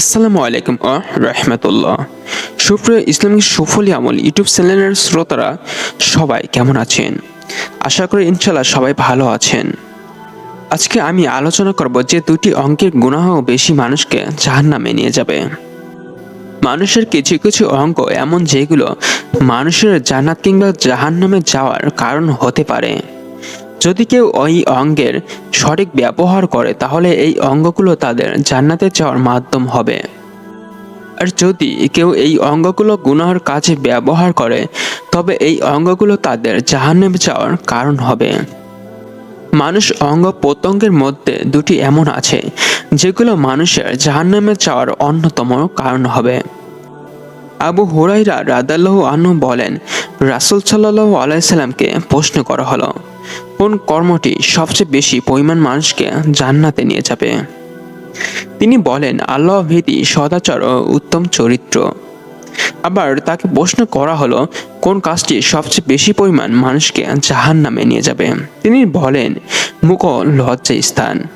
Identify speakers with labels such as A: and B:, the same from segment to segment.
A: আসসালামু আলাইকুম আহ রহমতুল্লাহ। সুপ্রিয় ইসলামিক সুফলি আমল ইউটিউব চ্যানেলের শ্রোতারা, সবাই কেমন আছেন? আশা করি ইনশাল্লাহ সবাই ভালো আছেন। আজকে আমি আলোচনা করব যে দুটি অঙ্কের গুণাহ বেশি মানুষকে জাহান্নামে নিয়ে যাবে। মানুষের কিছু কিছু অঙ্ক এমন যেগুলো মানুষের জান্নাত কিংবা জাহান্নামে যাওয়ার কারণ হতে পারে। যদি কেউ ওই অঙ্গের সঠিক ব্যবহার করে, তাহলে এই অঙ্গগুলো তাদের জান্নাতে যাওয়ার মাধ্যম হবে। আর যদি কেউ এই অঙ্গগুলো গুনাহর কাজে ব্যবহার করে, তবে এই অঙ্গগুলো তাদের জাহান্নামে যাওয়ার কারণ হবে। মানুষ অঙ্গ প্রত্যঙ্গের মধ্যে দুটি এমন আছে, যেগুলো মানুষের জাহান্নামে যাওয়ার অন্যতম কারণ হবে। আবু হুরাইরা রাদাল্লাহু আনহু বলেন রাসুল সাল্লাহ আলাইসাল্লামকে প্রশ্ন করা হলো, কোন কর্মটি সবচেয়ে বেশি পরিমাণ মানুষকে জান্নাতে নিয়ে যাবে? তিনি বলেন, আল্লাহ ভীতি, সদাচর ও উত্তম চরিত্র। আবার তাকে প্রশ্ন করা হলো, কোন কাজটি সবচেয়ে বেশি পরিমাণ মানুষকে জাহান নামে নিয়ে যাবে? তিনি বলেন, মুখ লজ্জা স্থান।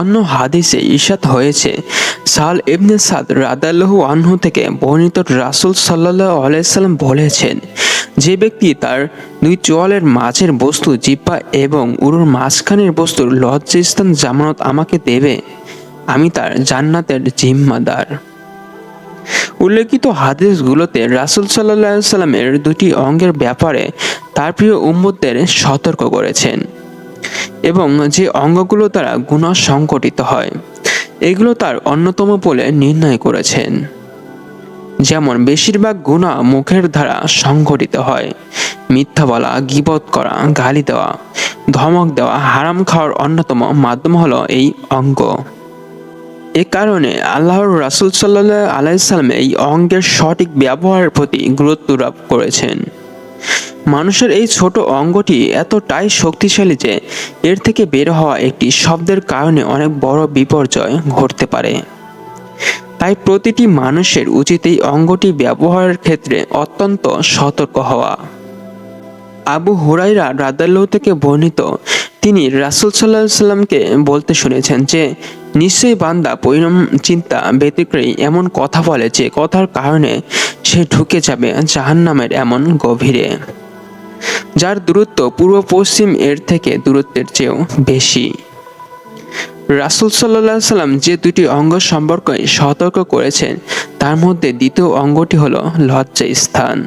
A: অন্য হাদিসে ঈশাত হয়েছে। সাল ইবনে সাদ রাদাল্লাহু আনহু থেকে বর্ণিত রাসুল সাল্লাহ আলাইসাল্লাম বলেছেন, যে ব্যক্তি তার দুই চোয়ালের মাঝের বস্তু জিব্বা এবং উরুর মাঝখানের বস্তুর লজ্জাস্থান জামানত আমাকে দেবে, আমি তার জান্নাতের জিম্মাদার। উল্লেখিত হাদিসগুলোতে রাসুল সাল্লাহ সাল্লামের দুটি অঙ্গের ব্যাপারে তার প্রিয় উম্মতদের সতর্ক করেছেন। এবং যে অঙ্গগুলো দ্বারা গুণা সংকটিত হয়, এগুলো তার অন্যতম বলে নির্ণয় করেছেন। যেমন বেশিরভাগ গুণা মুখের দ্বারা সংঘটিত হয়, মিথ্যা বলা, গিবত করা, গালি দেওয়া, ধমক দেওয়া, হারাম খাওয়ার অন্যতম মাধ্যম হলো এই অঙ্গ। এ কারণে আল্লাহর রাসুল সাল্লাহ আলাইসাল্লাম এই অঙ্গের সঠিক ব্যবহারের প্রতি গুরুত্ব আরোপ করেছেন। মানুষের এই ছোট অঙ্গটি এতটাই শক্তিশালী যে এর থেকে বের হওয়া একটি শব্দের কারণে অনেক বড় বিপর্যয় ঘটতে পারে। তাই প্রতিটি মানুষের উচিত এই অঙ্গটি ব্যবহারের ক্ষেত্রে অত্যন্ত সতর্ক হওয়া। আবু হুরাইরা রাদাল্লাহ থেকে বর্ণিত, তিনি রাসুল সাল্লাহ সাল্লামকে বলতে শুনেছেন যে, নিশ্চয়ই বান্দা পরিণাম চিন্তা ব্যতিক্রয়ী এমন কথা বলে যে কথার কারণে সে ঢুকে যাবে জাহান্নামের এমন গভীরে। যার দূরত্ব পূর্ব পশ্চিম এর থেকে দূরত্বের চেয়েও বেশি। রাসুল সাল্লাহ সাল্লাম যে দুটি অঙ্গ সম্পর্কে সতর্ক করেছেন, তার মধ্যে দ্বিতীয় অঙ্গটি হলো লজ্জা স্থান।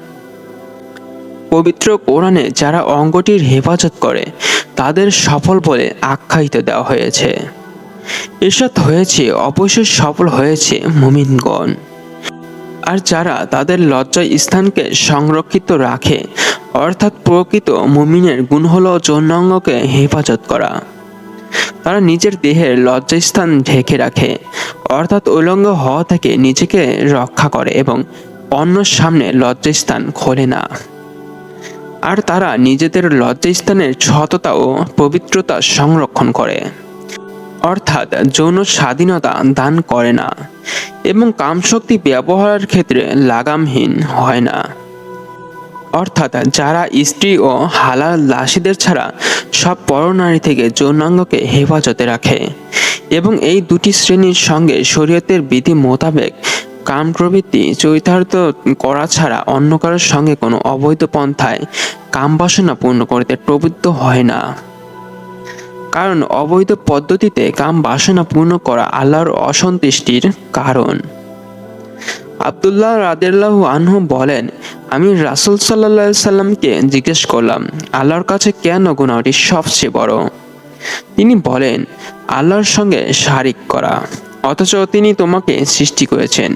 A: পবিত্র কোরআনে যারা অঙ্গটির হেফাজত করে, তাদের সফল বলে আখ্যায়িত দেওয়া হয়েছে। এসব হয়েছে, অবশ্যই সফল হয়েছে মুমিনগণ। আর যারা তাদের লজ্জা স্থানকে সংরক্ষিত রাখে অর্থাৎ প্রকৃত মুমিনের গুণ হল যৌনাঙ্গকে হেফাজত করা। তারা নিজের দেহের লজ্জাস্থান ঢেকে রাখে, অর্থাৎ উলঙ্গ হওয়া থেকে নিজেকে রক্ষা করে এবং অন্যর সামনে লজ্জাস্থান খোলে না। আর তারা নিজেদের লজ্জাস্থানের সততা ও পবিত্রতা সংরক্ষণ করে। অর্থাৎ যৌন স্বাধীনতা দান করে না এবং কামশক্তি ব্যবহারের ক্ষেত্রে লাগামহীন হয় না। অর্থাৎ যারা স্ত্রী ও হালাল লাশিদের ছাড়া সব পরনারী থেকে যৌনাঙ্গকে হেফাজতে রাখে এবং এই দুটি শ্রেণির সঙ্গে শরীয়তের বিধি মোতাবেক কাম প্রবৃত্তি চরিতার্থ করা ছাড়া অন্য কারোর সঙ্গে কোনো অবৈধ পন্থায় কাম বাসনা পূর্ণ করতে প্রবৃত্ত হয় না। কারণ অবৈধ পদ্ধতিতে কাম বাসনা পূর্ণ করা আল্লাহর অসন্তুষ্টির কারণ। আবদুল্লাহ রাদেল্লাহ আনহু বলেন, আমি রাসুল সাল্লা সাল্লামকে জিজ্ঞেস করলাম, আল্লাহর কাছে কেন গুণাটি সবচেয়ে বড়? তিনি বলেন, আল্লাহর সঙ্গে শারিক করা, অথচ তিনি তোমাকে সৃষ্টি করেছেন।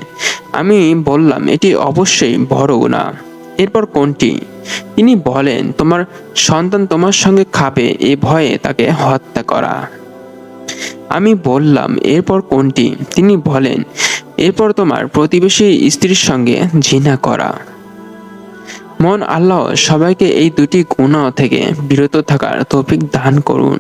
A: আমি বললাম, এটি অবশ্যই বড় গুণা এরপর কোনটি? তিনি বলেন, তোমার সন্তান তোমার সঙ্গে খাবে, এ ভয়ে তাকে হত্যা করা। আমি বললাম, এরপর কোনটি? তিনি বলেন এরপর তোমার প্রতিবেশী স্ত্রীর সঙ্গে জিনা করা। মন আল্লাহ সবাইকে এই দুটি গুণ থেকে বিরত থাকার তৌফিক দান করুন।